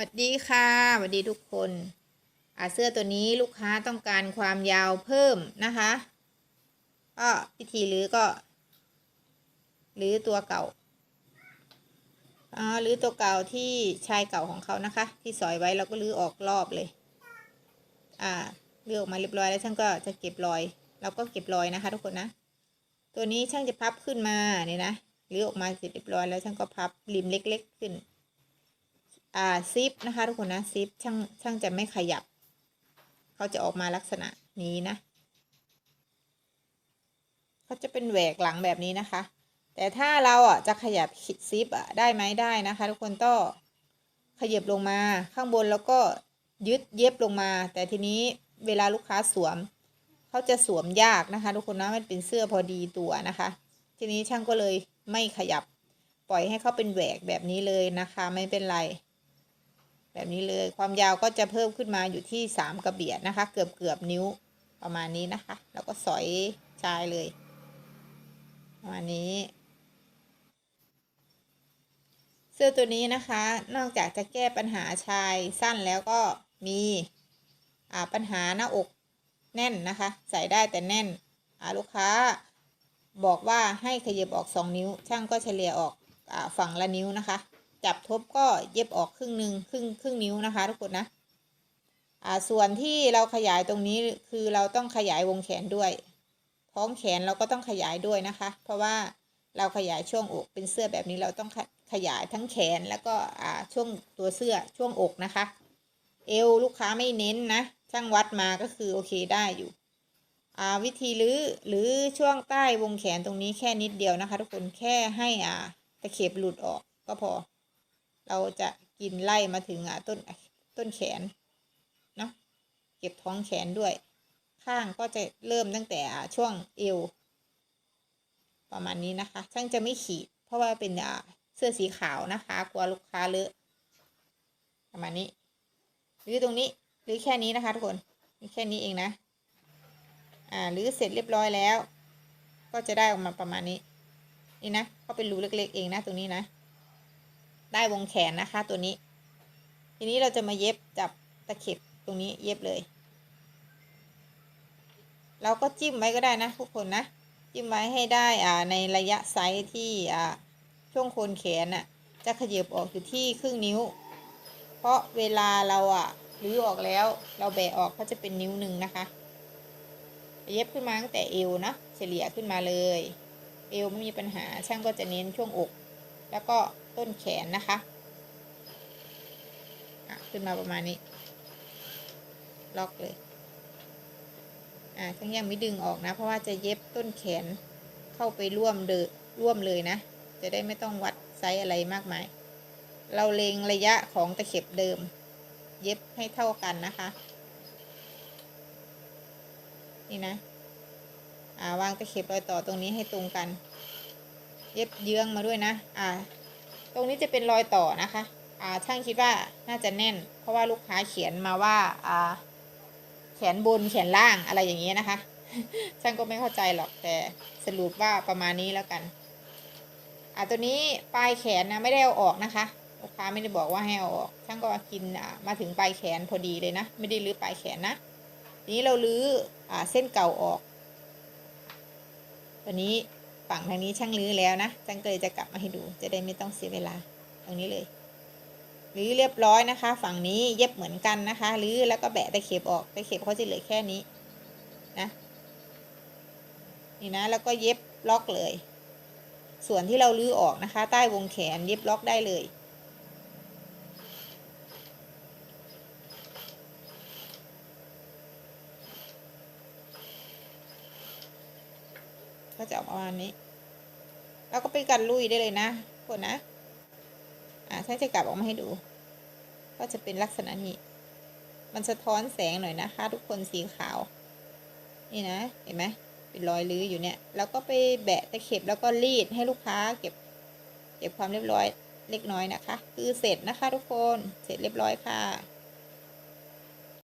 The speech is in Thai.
วัสดีค่ะสวัสดีทุกคนอ่าเสื้อตัวนี้ลูกค้าต้องการความยาวเพิ่มนะคะ ก็วิธีรื้อก็รื้อตัวเก่าอ่ารื้อตัวเก่าที่ชายเก่าของเขานะคะ ที่สอยไว้เราก็รื้อออกรอบเลย อ่ารื้อออกมาเรียบร้อยแล้วช่างก็จะเก็บรอย เราก็เก็บรอยนะคะ ทุกคนนะ ตัวนี้ช่างจะพับขึ้นมาเนี่ยนะรื้อออกมาเสร็จเรียบร้อยแล้วช่างก็พับริมเล็ก ๆ ขึ้น อ่าซิปนะคะทุกคนนะซิปช่างช่างจะไม่ขยับ เขาจะออกมาลักษณะนี้นะเขาจะเป็นแหวกหลังแบบนี้นะคะ แต่ถ้าเราอะจะขยับซิปอะได้ไหมได้นะคะ ทุกคนต้องขยับลงมาข้างบนแล้วก็ยึดเย็บลงมา แต่ทีนี้เวลาลูกค้าสวม เขาจะสวมยากนะคะ ทุกคนนะมันเป็นเสื้อพอดีตัวนะคะ ทีนี้ช่างก็เลยไม่ขยับปล่อยให้เขาเป็นแหวกแบบนี้เลยนะคะ ไม่เป็นไร แบบนี้เลยความยาวก็จะเพิ่มขึ้นมาอยู่ที่สามกระเบียดนะคะ เกือบเกือบนิ้วประมาณนี้นะคะ แล้วก็สอยชายเลยประมาณนี้ เสื้อตัวนี้นะคะ นอกจากจะแก้ปัญหาชายสั้นแล้วก็มีปัญหาหน้าอกแน่นนะคะ ใส่ได้แต่แน่นลูกค้าบอกว่าให้ขยับออกสองนิ้ว ช่างก็เฉลี่ยออกอฝั่งละนิ้วนะคะ จับทบก็เย็บออกครึ่งหนึ่งครึ่งครึ่งนิ้วนะคะ ทุกคนนะอ่าส่วนที่เราขยายตรงนี้คือเราต้องขยายวงแขนด้วย ท้องแขนเราก็ต้องขยายด้วยนะคะ เพราะว่าเราขยายช่วงอกเป็นเสื้อแบบนี้เราต้องขยายทั้งแขนแล้วก็อ่าช่วงตัวเสื้อช่วงอกนะคะ เอวลูกค้าไม่เน้นนะช่างวัดมาก็คือโอเคได้อยู่อ่าวิธีรื้อหรือช่วงใต้วงแขนตรงนี้แค่นิดเดียวนะคะ ทุกคนแค่ให้อ่าตะเข็บหลุดออกก็พอ เราจะกินไล่มาถึงอ่าต้นต้นแขนเนาะเก็บท้องแขนด้วย ข้างก็จะเริ่มตั้งแต่อ่าช่วงเอว ประมาณนี้นะคะ ช่างจะไม่ขีด เพราะว่าเป็นอ่าเสื้อสีขาวนะคะ กลัวลูกค้าเลอะประมาณนี้หรือตรงนี้หรือแค่นี้นะคะทุกคนมีแค่นี้เองนะ อ่าหรือเสร็จเรียบร้อยแล้ว ก็จะได้ออกมาประมาณนี้ นี่นะก็เป็นรูเล็กๆเองนะตรงนี้นะ ได้วงแขนนะคะตัวนี้ ทีนี้เราจะมาเย็บจับตะเข็บตรงนี้เย็บเลย เราก็จิ้มไว้ก็ได้นะทุกคนนะ จิ้มไว้ให้ได้อ่าในระยะไซส์ที่อ่าช่วงโคนแขนน่ะจะขยับออกอยู่ที่ครึ่งนิ้ว เพราะเวลาเราอะรื้อออกแล้วเราแบะออกก็จะเป็นนิ้วหนึ่งนะคะ เย็บขึ้นมาตั้งแต่เอวนะเฉลี่ยขึ้นมาเลย เอวไม่มีปัญหาช่างก็จะเน้นช่วงอก แล้วก็ ต้นแขนนะคะอะขึ้นมาประมาณนี้ ล็อกเลย อ่าช่างยังไม่ดึงออกนะ เพราะว่าจะเย็บต้นแขนเข้าไปร่วมเดอร่วมเลยนะ จะได้ไม่ต้องวัดไซส์อะไรมากมาย เราเล็งระยะของตะเข็บเดิม เย็บให้เท่ากันนะคะ นี่นะ อ่าวางตะเข็บรอยต่อตรงนี้ให้ตรงกัน เย็บเยื้องมาด้วยนะ อ่า ตรงนี้จะเป็นรอยต่อนะคะอ่าช่างคิดว่าน่าจะแน่น เพราะว่าลูกค้าเขียนมาว่าอ่าแขนบนแขนล่างอะไรอย่างเงี้ยนะคะ ช่างก็ไม่เข้าใจหรอกแต่สรุปว่าประมาณนี้แล้วกันอ่าตัวนี้ปลายแขนนะไม่ได้เอาออกนะคะลูกค้าไม่ได้บอกว่าให้เอาออก ช่างก็กินอ่ามาถึงปลายแขนพอดีเลยนะ ไม่ได้ลื้อปลายแขนนะ ทีนี้เราลื้ออ่าเส้นเก่าออก ตัวนี้ ฝั่งทางนี้ช่างรื้อแล้วนะช่างก็เลยจะกลับมาให้ดู จะได้ไม่ต้องเสียเวลาตรงนี้เลยรื้อเรียบร้อยนะคะ ฝั่งนี้เย็บเหมือนกันนะคะรื้อแล้วก็แบะตะเข็บออกตะเข็บเขาจะเหลือแค่นี้นะนี่นะแล้วก็เย็บล็อกเลย ส่วนที่เราลื้อออกนะคะ ใต้วงแขนเย็บล็อกได้เลยก็จะออกประมาณนี้ แล้วก็ไปกันลุยได้เลยนะกดนะ อ่าถ้าจะกลับออกมาให้ดู ก็จะเป็นลักษณะนี้ มันสะท้อนแสงหน่อยนะคะ ทุกคนสีขาว นี่นะ เห็นไหมเป็นรอยลื้ออยู่เนี่ย แล้วก็ไปแบะตะเข็บแล้วก็รีดให้ลูกค้าเก็บ เก็บความเรียบร้อยเล็กน้อยนะคะ คือเสร็จนะคะ ทุกคน เสร็จเรียบร้อยค่ะ